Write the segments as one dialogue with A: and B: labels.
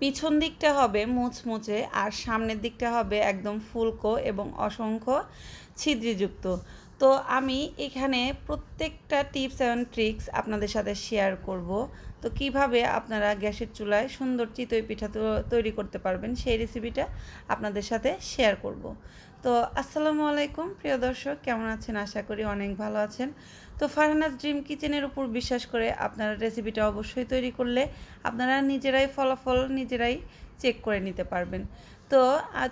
A: পিছন দিকটা হবে মুচমুচে আর সামনের দিকটা হবে একদম ফুলকো এবং অসংখ্য ছিদ্রিযুক্ত। তো আমি এখানে প্রত্যেকটা টিপস অ্যান্ড ট্রিক্স আপনাদের সাথে শেয়ার করব। তো কীভাবে আপনারা গ্যাসের চুলায় সুন্দর চিতই পিঠা তৈরি করতে পারবেন সেই রেসিপিটা আপনাদের সাথে শেয়ার করব। তো আসসালামু আলাইকুম, প্রিয় দর্শক, কেমন আছেন? আশা করি অনেক ভালো আছেন। তো ফারহানাজ ড্রিম কিচেনের উপর বিশ্বাস করে আপনারা রেসিপিটা অবশ্যই তৈরি করলে আপনারা নিজেরাই ফলাফল নিজেরাই চেক করে নিতে পারবেন। তো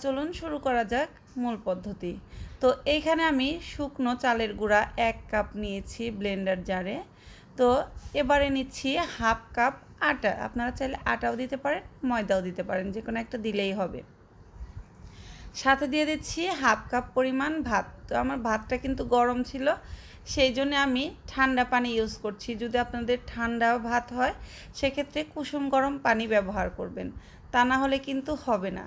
A: চলুন শুরু করা যাক মূল পদ্ধতি। তো এইখানে আমি শুকনো চালের গুঁড়া এক কাপ নিয়েছি ব্লেন্ডার জারে। তো এবারে নিচ্ছি হাফ কাপ আটা। আপনারা চাইলে আটাও দিতে পারেন, ময়দাও দিতে পারেন যে কোনো একটা দিলেই হবে। সাথে দিয়ে দিচ্ছি হাফ কাপ পরিমাণ ভাত। তো আমার ভাতটা কিন্তু গরম ছিল, সেই জন্য আমি ঠান্ডা পানি ইউজ করছি। যদি আপনাদের ঠান্ডা ভাত হয়, সেক্ষেত্রে কুসুম গরম পানি ব্যবহার করবেন, তা না হলে কিন্তু হবে না।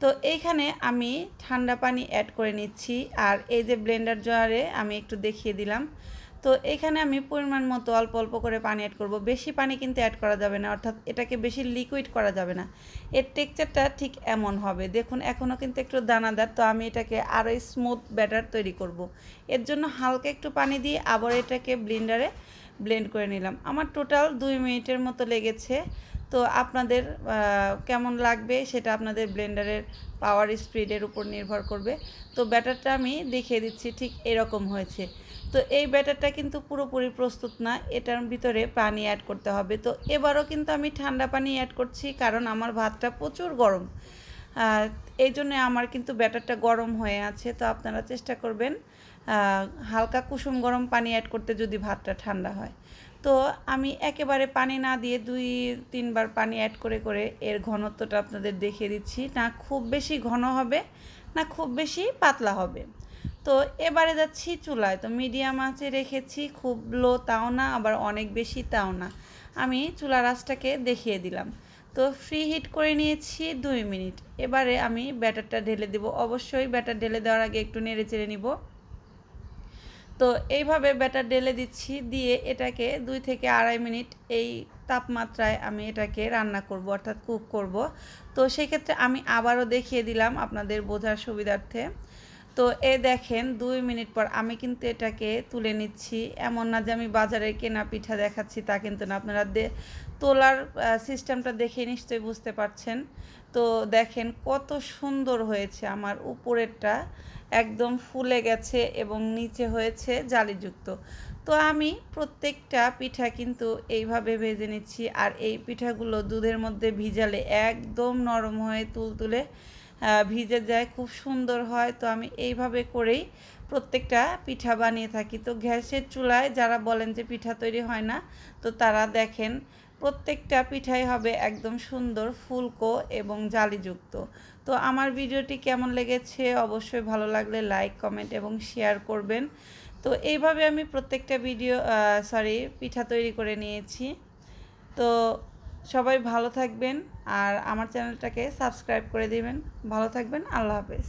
A: তো এইখানে আমি ঠান্ডা পানি অ্যাড করে নিচ্ছি, আর এই যে ব্লেন্ডার জারে আমি একটু দেখিয়ে দিলাম। তো এখানে আমি পরিমাণ মতো অল্প অল্প করে পানি অ্যাড করব। বেশি পানি কিন্তু অ্যাড করা যাবে না, অর্থাৎ এটাকে বেশি লিকুইড করা যাবে না। এর টেক্সচারটা ঠিক এমন হবে। দেখুন, এখনও কিন্তু একটু দানাদার, তো আমি এটাকে আরও স্মুথ ব্যাটার তৈরি করব। এর জন্য হালকা একটু পানি দিয়ে আবার এটাকে ব্লেন্ডারে ব্লেন্ড করে নিলাম। আমার টোটাল দুই মিনিটের মতো লেগেছে। তো আপনাদের কেমন লাগবে সেটা আপনাদের ব্লেন্ডারের পাওয়ার স্পিডের উপর নির্ভর করবে। তো ব্যাটারটা আমি দেখিয়ে দিচ্ছি ঠিক এরকম হয়েছে। তো এই ব্যাটারটা কিন্তু পুরোপুরি প্রস্তুত না, এটার ভিতরে পানি অ্যাড করতে হবে। তো এবারও কিন্তু আমি ঠান্ডা পানি অ্যাড করছি কারণ আমার ভাতটা প্রচুর গরম। এই জন্য আমার কিন্তু ব্যাটারটা গরম হয়ে আছে। তো আপনারা চেষ্টা করবেন হালকা কুসুম গরম পানি অ্যাড করতে যদি ভাতটা ঠান্ডা হয়। তো আমি একেবারে পানি না দিয়ে দুই, তিনবার পানি অ্যাড করে করে এর ঘনত্বটা আপনাদের দেখিয়ে দিচ্ছি। না খুব বেশি ঘন হবে, না খুব বেশি পাতলা হবে। তো এবারে যাচ্ছি চুলায়। তো মিডিয়াম আঁচে রেখেছি, খুব লো তাও না, আবার অনেক বেশি তাও না। আমি চুলার আঁচটাকে দেখিয়ে দিলাম। তো ফ্রি হিট করে নিয়েছি দুই মিনিট। এবারে আমি ব্যাটারটা ঢেলে দেব। অবশ্যই ব্যাটার ঢেলে দেওয়ার আগে একটু নেড়ে চেড়ে নিব। তো এইভাবে ব্যাটার ডেলে দিচ্ছি, দিয়ে এটাকে দুই থেকে আড়াই মিনিট এই তাপমাত্রায় আমি এটাকে রান্না করব, অর্থাৎ কুক করব। তো সেক্ষেত্রে আমি আবারও দেখিয়ে দিলাম আপনাদের বোঝার সুবিধার্থে। তো এ দেখেন, দুই মিনিট পর আমি কিন্তু এটাকে তুলে নিচ্ছি। এমন না যে আমি বাজারে কেনা পিঠা দেখাচ্ছি, তা কিন্তু না। আপনারা তোলার সিস্টেমটা দেখে নিশ্চয়ই বুঝতে পারছেন। তো দেখেন কত সুন্দর হয়েছে আমার উপরেরটা। একদম ফুলে গেছে এবং নিচে হয়েছে জালিযুক্ত। তো আমি প্রত্যেকটা পিঠা কিন্তু এইভাবে ভেজে নিচ্ছি। আর এই পিঠাগুলো দুধের মধ্যে ভিজালে একদম নরম হয়ে তুলতুলে ভিজে যায়, খুব সুন্দর হয়। তো আমি এইভাবে করেই প্রত্যেকটা পিঠা বানিয়ে থাকি। তো গ্যাসের চুলায় যারা বলেন যে পিঠা তৈরি হয় না, তো তারা দেখেন প্রত্যেকটা পিঠাই হবে একদম সুন্দর, ফুলকো এবং জালিযুক্ত। তো আমার ভিডিওটি কেমন লেগেছে অবশ্যই ভালো লাগলে লাইক কমেন্ট এবং শেয়ার করবেন। তো এইভাবে আমি প্রত্যেকটা ভিডিও সরি পিঠা তৈরি করে নিয়েছি। তো সবাই ভালো থাকবেন আর আমার চ্যানেলটাকে সাবস্ক্রাইব করে দিবেন। ভালো থাকবেন আল্লাহ হাফেজ।